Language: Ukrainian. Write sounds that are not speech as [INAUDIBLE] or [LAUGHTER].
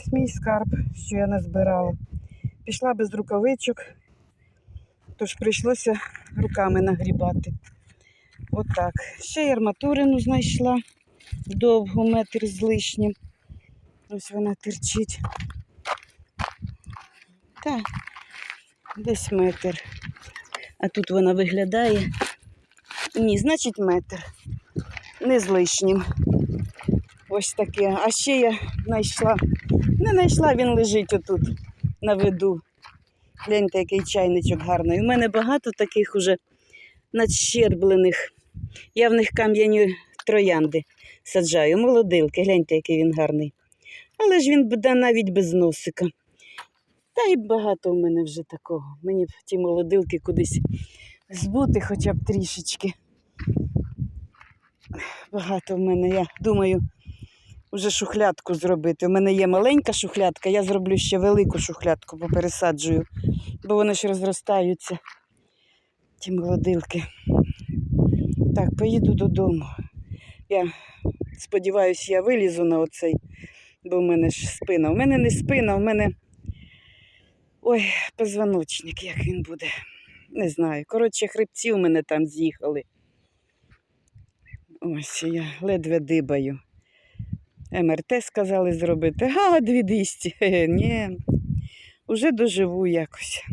ось мій скарб, що я назбирала. Пішла без рукавичок, тож прийшлося руками нагрібати. Отак. Ще й арматурину знайшла довгу метр з лишнім. Ось вона терчить. Так, десь метр. А тут вона виглядає. Ні, значить метр. Не з лишнім. Ось таке. А ще я знайшла. Не знайшла, він лежить отут на виду. Гляньте, який чайничок гарний. У мене багато таких уже надщерблених. Я в них кам'яні троянди саджаю. Молодилки, гляньте, який він гарний. Але ж він буде навіть без носика. Та й багато в мене вже такого. Мені б ті молодилки кудись збути хоча б трішечки. Багато в мене, я думаю, вже шухлядку зробити. У мене є маленька шухлядка, я зроблю ще велику шухлядку, попересаджую, бо вони ж розростаються, ті молодилки. Так, поїду додому. Я сподіваюся, я вилізу на оцей, бо в мене ж спина. У мене не спина, у мене. Ой, позвоночник, як він буде. Не знаю. Коротше, хребці у мене там з'їхали. Ось я ледве дибаю. МРТ сказали зробити. [LAUGHS] А, 2200. Хе-хе, Ні. Уже доживу якось.